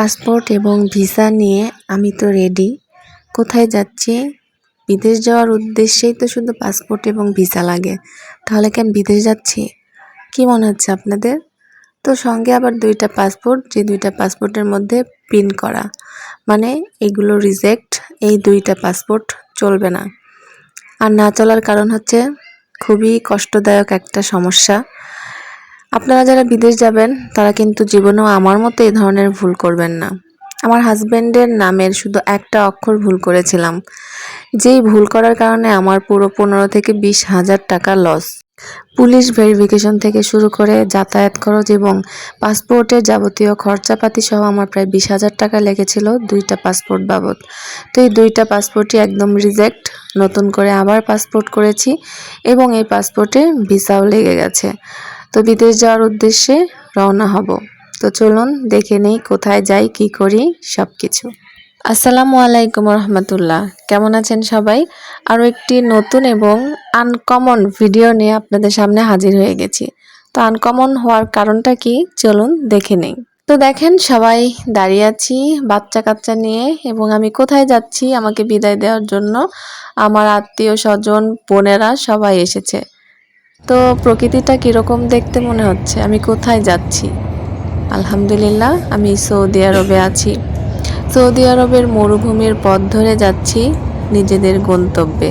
Passport এবং visa নিয়ে আমি তো রেডি কোথায় যাচ্ছি? বিদেশ যাওয়ার উদ্দেশ্যেই তো শুধু পাসপোর্ট এবং ভিসা লাগে। তাহলে কেন বিদেশ যাচ্ছি? কি মনে হচ্ছে আপনাদের? তো সঙ্গে আবার দুইটা পাসপোর্ট, যে দুইটা পাসপোর্টের মধ্যে পিন করা। মানে এগুলো রিজেক্ট এই দুইটা পাসপোর্ট চলবে না। আর না চলার কারণ হচ্ছে খুবই কষ্টদায়ক একটা সমস্যা। আপনারা যারা বিদেশ যাবেন, তারা কিন্তু জীবনেও আমার মতো এই ধরনের ভুল করবেন না। আমার হাজব্যান্ডের নামের শুধু একটা অক্ষর ভুল করেছিলাম। যেই ভুল করার কারণে আমার পুরো পনেরো থেকে বিশ হাজার টাকা লস পুলিশ ভেরিফিকেশন থেকে শুরু করে যাতায়াত খরচ এবং পাসপোর্টের যাবতীয় খরচাপাতি সহ আমার প্রায় বিশ হাজার টাকা লেগেছিল দুইটা পাসপোর্ট বাবদ। তো এই দুইটা পাসপোর্টই একদম রিজেক্ট নতুন করে আবার পাসপোর্ট করেছি এবং এই পাসপোর্টে ভিসাও লেগে গেছে। তো বিদেশ যাওয়ার উদ্দেশ্যে রওনা হব। তো চলুন দেখে নেই কোথায় যাই, কি করি সব কিছু আসসালামু আলাইকুম রহমতুল্লাহ। কেমন আছেন সবাই? আরও একটি নতুন এবং আনকমন ভিডিও নিয়ে আপনাদের সামনে হাজির হয়ে গেছি। তো আনকমন হওয়ার কারণটা কি? চলুন দেখে নেই। তো দেখেন, সবাই দাঁড়িয়ে আছি বাচ্চা কাচ্চা নিয়ে এবং আমি কোথায় যাচ্ছি আমাকে বিদায় দেওয়ার জন্য। আমার আত্মীয় স্বজন বোনেরা সবাই এসেছে। তো প্রকৃতিটা কীরকম দেখতে মনে হচ্ছে? আমি কোথায় যাচ্ছি? আলহামদুলিল্লাহ, আমি সৌদি আরবে আছি। সৌদি আরবের মরুভূমির পথ ধরে যাচ্ছি নিজেদের গন্তব্যে,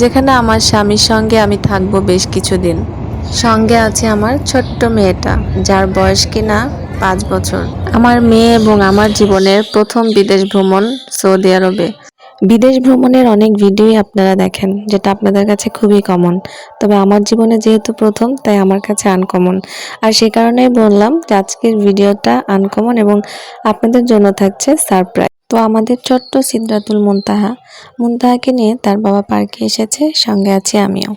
যেখানে আমার স্বামীর সঙ্গে আমি থাকব বেশ কিছুদিন। সঙ্গে আছে আমার ছোট্ট মেয়েটা, যার বয়স কিনা পাঁচ বছর। আমার মেয়ে এবং আমার জীবনের প্রথম বিদেশ ভ্রমণ সৌদি আরবে। বিদেশ ভ্রমণের অনেক ভিডিওই আপনারা দেখেন, যেটা আপনাদের কাছে খুবই কমন তবে আমার জীবনে যেহেতু প্রথম, তাই আমার কাছে আনকমন আর সে কারণেই বললাম যে আজকের ভিডিওটা আনকমন এবং আপনাদের জন্য থাকছে সারপ্রাইজ তো আমাদের ছোট্ট সিদ্ধাতুল মুনতাহা। মুনতাহাকে নিয়ে তার বাবা পার্কে এসেছে, সঙ্গে আছি আমিও।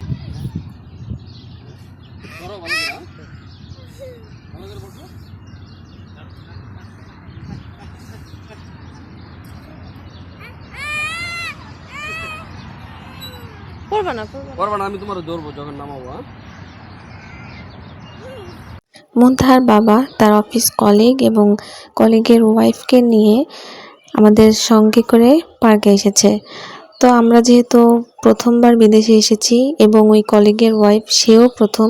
পড়বা না পড়বা না। আমি তোমার ধরবো যখন নামাবো হ্যাঁ? মুনতাহার বাবা তার অফিস কলিগ এবং কলিগের ওয়াইফকে নিয়ে আমাদের সঙ্গে করে পার্কে এসেছে। তো আমরা যেহেতু প্রথমবার বিদেশে এসেছি এবং ওই কলিগের ওয়াইফ সেও প্রথম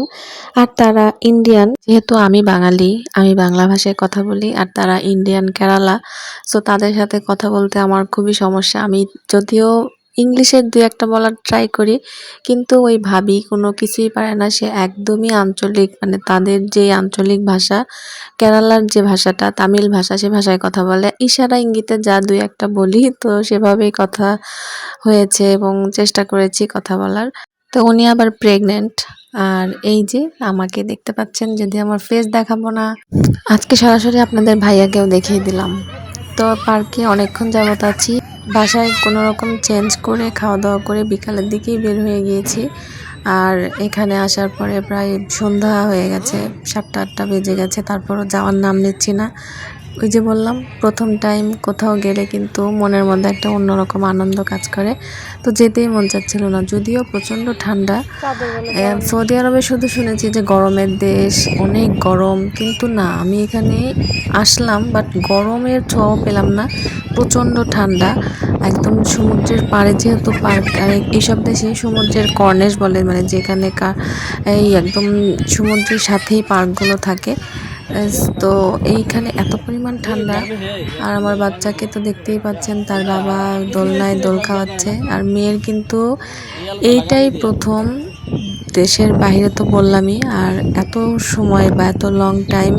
আর তারা ইন্ডিয়ান। যেহেতু আমি বাঙালি আমি বাংলা ভাষায় কথা বলি আর তারা ইন্ডিয়ান কেরালা সো তাদের সাথে কথা বলতে আমার খুবই সমস্যা। আমি যদিও ইংলিশের দু একটা বলার ট্রাই করি, কিন্তু ওই ভাবি কোনো কিছুই পারে না। সে একদমই আঞ্চলিক মানে তাদের যে আঞ্চলিক ভাষা, কেরালার যে ভাষাটা, তামিল ভাষা, সে ভাষায় কথা বলে। ইশারা ইঙ্গিতে যা দুই একটা বলি, তো সেভাবেই কথা হয়েছে এবং চেষ্টা করেছি কথা বলার। তো উনি আবার প্রেগনেন্ট আর এই যে আমাকে দেখতে পাচ্ছেন, যদি আমার ফেস দেখাবো না। আজকে সরাসরি আপনাদের ভাইয়াকেও দেখিয়ে দিলাম। তো পার্কে অনেকক্ষণ যাবত আছি। বাসায় কোনো রকম চেঞ্জ করে খাওয়া দাওয়া করে বিকালের দিকেই বের হয়ে গিয়েছি। আর এখানে আসার পরে প্রায় সন্ধ্যা হয়ে গেছে, সাতটা আটটা বেজে গেছে, তারপরও যাওয়ার নাম নিচ্ছি না। ওই যে বললাম প্রথম টাইম কোথাও গেলে কিন্তু মনের মধ্যে একটা অন্যরকম আনন্দ কাজ করে। তো যেতেই মন চাচ্ছিল না যদিও প্রচণ্ড ঠান্ডা। সৌদি আরবে শুধু শুনেছি যে গরমের দেশ অনেক গরম কিন্তু না আমি এখানে আসলাম বাট গরমের ছোঁয়াও পেলাম না প্রচণ্ড ঠান্ডা। একদম সমুদ্রের পাড়ে যেহেতু পার্ক আর এইসব দেশে সমুদ্রের কর্নেশ বলে মানে যেখানে এই একদম সমুদ্রের সাথেই পার্কগুলো থাকে। তো এইখানে এত পরিমাণ ঠান্ডা। আর আমার বাচ্চাকে তো দেখতেই পাচ্ছেন, তার বাবা দোলনায় দোল খাওয়াচ্ছে। আর মেয়ের কিন্তু এইটাই প্রথম। দেশের বাইরে তো বললামই, আর এত সময় বা এত লং টাইম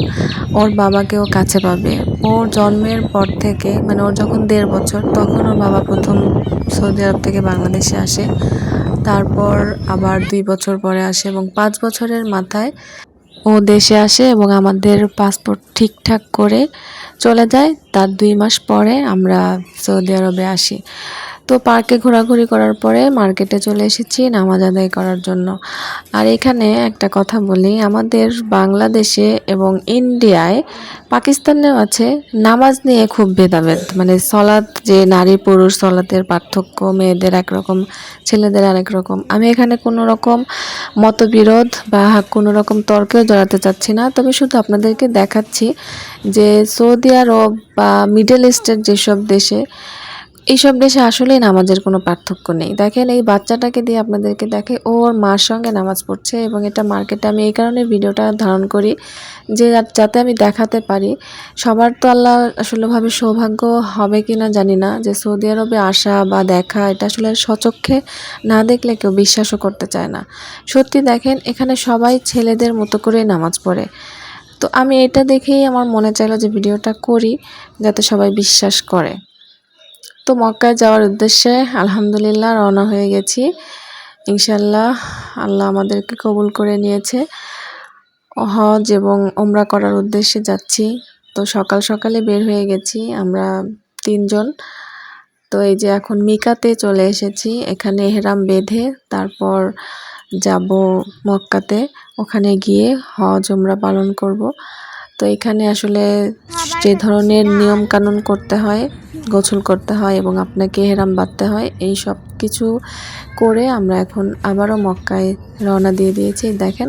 ওর বাবাকেও কাছে পাবে। ওর জন্মের পর থেকে মানে ওর যখন দেড় বছর, তখন ওর বাবা প্রথম সৌদি আরব থেকে বাংলাদেশে আসে। তারপর আবার দুই বছর পরে আসে এবং পাঁচ বছরের মাথায় ও দেশে আসে এবং আমাদের পাসপোর্ট ঠিকঠাক করে চলে যায়। তার দুই মাস পরে আমরা সৌদি আরবে আসি। তো পার্কে ঘোরাঘুরি করার পরে মার্কেটে চলে এসেছি নামাজ আদায় করার জন্য। আর এখানে একটা কথা বলি, আমাদের বাংলাদেশে এবং ইন্ডিয়ায় পাকিস্তানেও আছে নামাজ নিয়ে খুব ভেদাভেদ। মানে সলাৎ যে নারী পুরুষ সলাতের পার্থক্য, মেয়েদের একরকম, ছেলেদের আরেক রকম। আমি এখানে কোনো রকম মতবিরোধ বা কোনো রকম তর্কেও জড়াতে চাচ্ছি না। তবে শুধু আপনাদেরকে দেখাচ্ছি যে সৌদি আরব বা মিডল ইস্টের যেসব দেশে এইসব দেশে আসলেই নামাজের কোনো পার্থক্য নেই। দেখেন এই বাচ্চাটাকে দিয়ে আপনাদেরকে দেখে ওর মার সঙ্গে নামাজ পড়ছে এবং এটা মার্কেটে আমি এই কারণে ভিডিওটা ধারণ করি যে যাতে আমি দেখাতে পারি। সবার তো আল্লাহ আসলেভাবে সৌভাগ্য হবে কি না জানি না যে সৌদি আরবে আসা বা দেখা এটা আসলে সচক্ষে না দেখলে কেউ বিশ্বাসও করতে চায় না। সত্যি দেখেন এখানে সবাই ছেলেদের মতো করে নামাজ পড়ে। তো আমি এটা দেখেই আমার মনে চাইলো যে ভিডিওটা করি যাতে সবাই বিশ্বাস করে। তো মক্কায় যাওয়ার উদ্দেশ্যে আলহামদুলিল্লাহ রওনা হয়ে গেছি। ইনশাল্লাহ আল্লাহ আমাদেরকে কবুল করে নিয়েছে। হজ এবং ওমরা করার উদ্দেশ্যে যাচ্ছি। তো সকাল সকালে বের হয়ে গেছি আমরা তিনজন। তো এই যে এখন মিকাতে চলে এসেছি, এখানে এহরাম বেঁধে তারপর যাব মক্কাতে। ওখানে গিয়ে হজ ওমরা পালন করব। তো এখানে আসলে যে ধরনের নিয়ম কানুন করতে হয় গোসল করতে হয় এবং আপনাকে হেরাম বাঁধতে হয়, এই সব কিছু করে আমরা এখন আবারও মক্কায় রওনা দিয়ে দিয়েছি। দেখেন,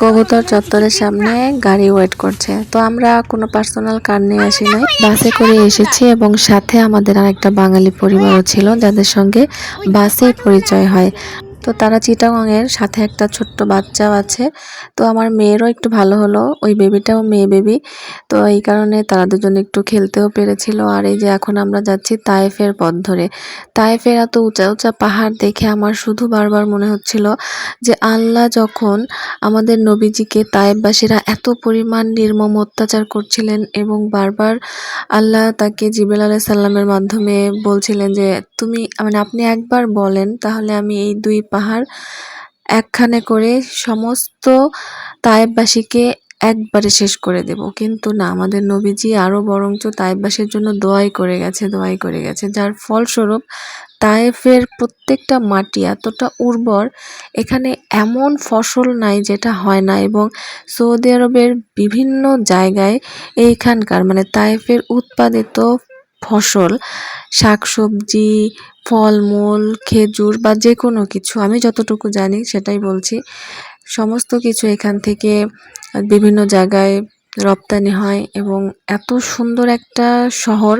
কবুতর চত্বরের সামনে গাড়ি ওয়েট করছে। তো আমরা কোনো পার্সোনাল কার নিয়ে আসি নাই। বাসে করে এসেছি এবং সাথে আমাদের আরেকটা বাঙালি পরিবারও ছিল, যাদের সঙ্গে বাসেই পরিচয় হয়। তো তারা চিটাগংয়ের সাথে একটা ছোট্ট বাচ্চাও আছে। তো আমার মেয়েরও একটু ভালো হলো, ওই বেবিটাও মেয়ে বেবি তো এই কারণে তারা দুজন একটু খেলতেও পেরেছিল। আর এই যে এখন আমরা যাচ্ছি তায়েফের পথ ধরে। তায়েফের এত উঁচা উঁচা পাহাড় দেখে আমার শুধু বারবার মনে হচ্ছিল যে আল্লাহ যখন আমাদের নবীজিকে তায়েববাসীরা এত পরিমাণ নির্মম অত্যাচার করছিলেন এবং বারবার আল্লাহ তাকে জিবেল আলাহ সাল্লামের মাধ্যমে বলছিলেন যে, তুমি মানে আপনি একবার বলেন, তাহলে আমি এই দুই পাহাড় একখানে করে সমস্ত তায়েববাসীকে একবারে শেষ করে দেব। কিন্তু না, আমাদের নবীজি আরও বরঞ্চ তায়েববাসীর জন্য দোয়াই করে গেছে, দোয়াই করে গেছে। যার ফলস্বরূপ তায়েফের প্রত্যেকটা মাটি এতটা উর্বর, এখানে এমন ফসল নাই যেটা হয় না এবং সৌদি আরবের বিভিন্ন জায়গায় এইখানকার মানে তায়েফের উৎপাদিত ফসল, শাকসবজি, ফলমূল, খেজুর বা যে কোনো কিছু, আমি যতটুকু জানি সেটাই বলছি। সমস্ত কিছু এখান থেকে বিভিন্ন জায়গায় রপ্তানি হয় এবং এত সুন্দর একটা শহর,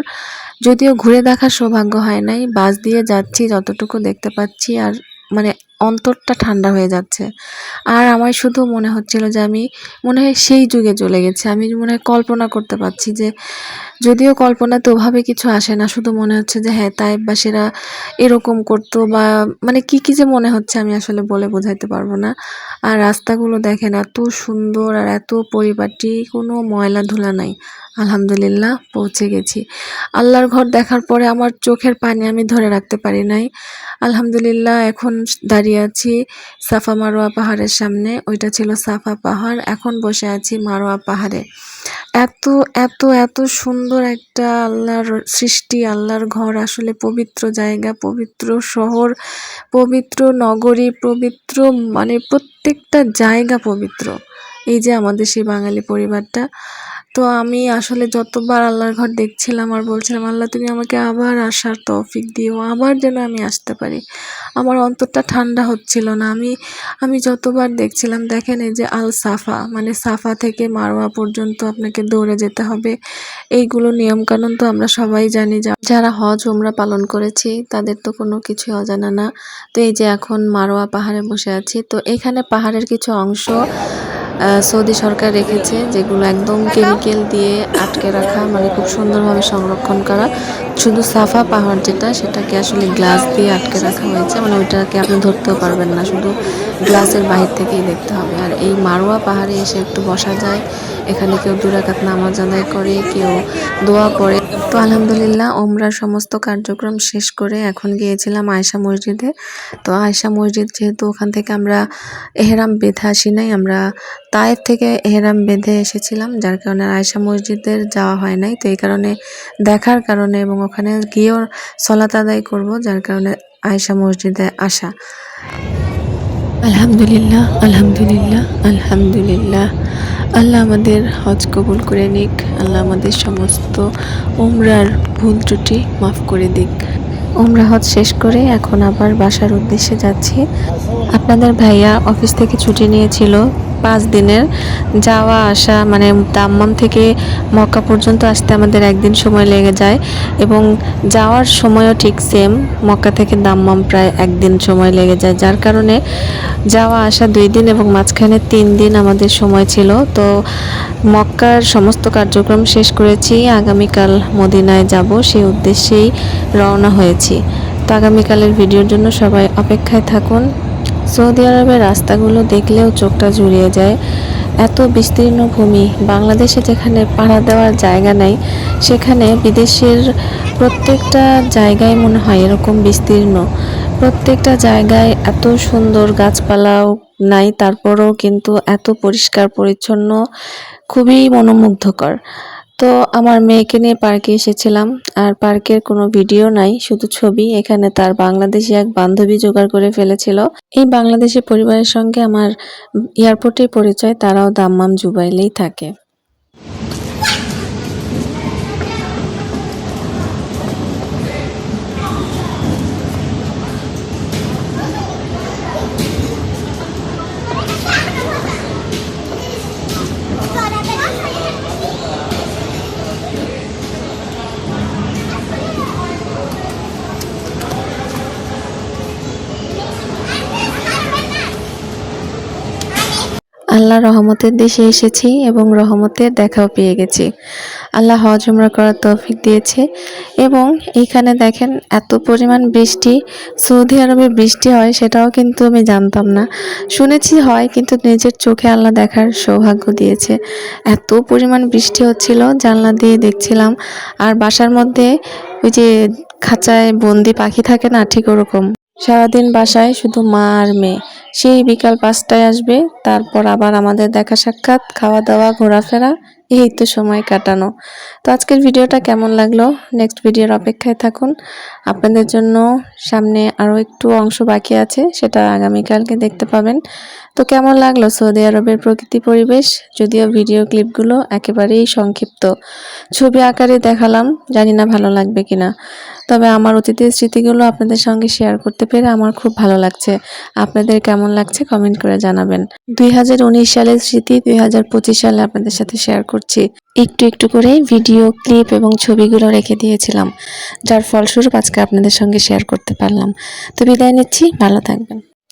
যদিও ঘুরে দেখার সৌভাগ্য হয় নাই, বাস দিয়ে যাচ্ছি, যতটুকু দেখতে পাচ্ছি আর মানে অন্তরটা ঠান্ডা হয়ে যাচ্ছে। আর আমার শুধু মনে হচ্ছিল যে আমি মনে হয় সেই যুগে চলে গেছি। আমি মনে হয় কল্পনা করতে পারছি যে যদিও কল্পনাতে ওভাবে কিছু আসে না, শুধু মনে হচ্ছে যে হ্যাঁ তাইবাসীরা এরকম করতো বা মানে কি কি যে মনে হচ্ছে আমি আসলে বলে বোঝাইতে পারব না। আর রাস্তাগুলো দেখেন এত সুন্দর আর এত পরিপাটি, কোনো ময়লা ধুলা নাই। আলহামদুলিল্লাহ, পৌঁছে গেছি। আল্লাহর ঘর দেখার পরে আমার চোখের পানি আমি ধরে রাখতে পারি নাই। আলহামদুলিল্লাহ, এখন দাঁড়িয়ে আছি সাফা মারোয়া পাহাড়ের সামনে। ওইটা ছিল সাফা পাহাড়, এখন বসে আছি মারোয়া পাহাড়ে। এত এত এত সুন্দর একটা আল্লাহর সৃষ্টি, আল্লাহর ঘর আসলে পবিত্র জায়গা, পবিত্র শহর, পবিত্র নগরী, পবিত্র মানে প্রত্যেকটা জায়গা পবিত্র। এই যে আমাদের সেই বাঙালি পরিবারটা। তো আমি আসলে যতবার আল্লাহর ঘর দেখছিলাম আর বলছিলাম, আল্লাহ, তুমি আমাকে আবার আসার তৌফিক দিও, আবার যেন আমি আসতে পারি। আমার অন্তরটা ঠান্ডা হচ্ছিল না। আমি আমি যতবার দেখছিলাম, দেখেন এই যে আল সাফা মানে সাফা থেকে মারোয়া পর্যন্ত আপনাকে দৌড়ে যেতে হবে। এইগুলো নিয়মকানুন তো আমরা সবাই জানি। যারা হজ ওমরা পালন করেছি, তাদের তো কোনো কিছু অজানা না। তো এই যে এখন মারোয়া পাহাড়ে বসে আছি, তো এখানে পাহাড়ের কিছু অংশ সৌদি সরকার রেখেছে যেগুলো একদম কেমিক্যাল দিয়ে আটকে রাখা মানে খুব সুন্দরভাবে সংরক্ষণ করা। শুধু সাফা পাহাড় যেটা, সেটাকে আসলে গ্লাস দিয়ে আটকে রাখা হয়েছে। মানে ওইটাকে আপনি ধরতেও পারবেন না, শুধু গ্লাসের বাহির থেকেই দেখতে হবে। আর এই মারোয়া পাহাড়ে এসে একটু বসা যায়। এখানে কেউ দুরাকাত নামাজ আদায় করে, কেউ দোয়া পড়ে তো আলহামদুলিল্লাহ, ওমরার সমস্ত কার্যক্রম শেষ করে এখন গিয়েছিলাম আয়সা মসজিদে। তো আয়সা মসজিদ যেহেতু ওখান থেকে আমরা এহেরাম বেঁধে আসি নাই, আমরা তায়েফ থেকে হেরাম বেঁধে এসেছিলাম যার কারণে আয়সা মসজিদের যাওয়া হয় নাই। তো এই কারণে দেখার কারণে এবং ওখানে গিয়েও সলাত আদায় করব যার কারণে আয়সা মসজিদে আসা। আলহামদুলিল্লাহ আলহামদুলিল্লাহ আলহামদুলিল্লাহ। আল্লাহ আমাদের হজ কবুল করে নিক আল্লাহ আমাদের সমস্ত উমরার ভুল ত্রুটি মাফ করে দিক। উমরা হজ শেষ করে এখন আবার বাসার উদ্দেশ্যে যাচ্ছি। আপনাদের ভাইয়া অফিস থেকে ছুটি নিয়েছিল পাঁচ দিনের যাওয়া আসা মানে দাম্মাম থেকে মক্কা পর্যন্ত আসতে আমাদের একদিন সময় লেগে যায় এবং যাওয়ার সময়ও ঠিক সেম মক্কা থেকে দাম্মাম প্রায় একদিন সময় লেগে যায়। যার কারণে যাওয়া আসা দুই দিন এবং মাঝখানে তিন দিন আমাদের সময় ছিল। তো মক্কার সমস্ত কার্যক্রম শেষ করেছি, আগামীকাল মদিনায় যাব, সেই উদ্দেশ্যেই রওনা হয়েছি। তো আগামীকালের ভিডিওর জন্য সবাই অপেক্ষায় থাকুন। সৌদি আরবের রাস্তাগুলো দেখলেও চোখটা জুড়িয়ে যায়। এত বিস্তীর্ণ ভূমি, বাংলাদেশে যেখানে পাড়া দেওয়ার জায়গা নাই, সেখানে বিদেশের প্রত্যেকটা জায়গায় মনে হয় এরকম বিস্তীর্ণ। প্রত্যেকটা জায়গায় এত সুন্দর গাছপালাও নাই, তারপরেও কিন্তু এত পরিষ্কার, পরিচ্ছন্ন, খুবই মনোমুগ্ধকর। তো আমার মেয়েকে নিয়ে পার্কে এসেছিলাম, আর পার্কের কোনো ভিডিও নাই, শুধু ছবি। এখানে তার বাংলাদেশি এক বান্ধবী জোগাড় করে ফেলেছিল। এই বাংলাদেশি পরিবারের সঙ্গে আমার এয়ারপোর্টে পরিচয়, তারাও দাম্মাম জুবাইলেই থাকে। আল্লাহ রহমতের দেশে এসেছি এবং রহমতের দেখাও পেয়ে গেছি। আল্লাহ হজ, উমরা করার তৌফিক দিয়েছে এবং এইখানে দেখেন এত পরিমাণ বৃষ্টি, সৌদি আরবে বৃষ্টি হয় সেটাও কিন্তু আমি জানতাম না। শুনেছি হয় কিন্তু নিজের চোখে আল্লাহ দেখার সৌভাগ্য দিয়েছে। এত পরিমাণ বৃষ্টি হচ্ছিল, জানলা দিয়ে দেখছিলাম। আর বাসার মধ্যে ওই যে খাঁচায় বন্দি পাখি থাকে না, ঠিক ওরকম। সারাদিন বাসায় শুধু মা আর মেয়ে। সেই বিকাল পাঁচটায় আসবে, তারপর আবার আমাদের দেখা সাক্ষাৎ খাওয়া দাওয়া ঘোরাফেরা, এই তো সময় কাটানো। তো আজকের ভিডিওটা কেমন লাগল? নেক্সট ভিডিওর অপেক্ষায় থাকুন। আপনাদের জন্য সামনে আরও একটু অংশ বাকি আছে, সেটা আগামীকালকে দেখতে পাবেন। তো কেমন লাগল সৌদি আরবের প্রকৃতি পরিবেশ? যদিও ভিডিও ক্লিপগুলো একেবারেই সংক্ষিপ্ত। ছবি আকারে দেখালাম, জানি না ভালো লাগবে কিনা। তবে আমার অতীতের স্মৃতিগুলো আপনাদের সঙ্গে শেয়ার করতে পেরে আমার খুব ভালো লাগছে। আপনাদের কেমন লাগছে কমেন্ট করে জানাবেন। দুই হাজার উনিশ সালের স্মৃতি, দুই হাজার পঁচিশ সালে আপনাদের সাথে শেয়ার করছি। একটু একটু করে ভিডিও, ক্লিপ এবং ছবিগুলো রেখে দিয়েছিলাম, যার ফলস্বরূপ আজকে আপনাদের সঙ্গে শেয়ার করতে পারলাম। তো বিদায় নিচ্ছি, ভালো থাকবেন।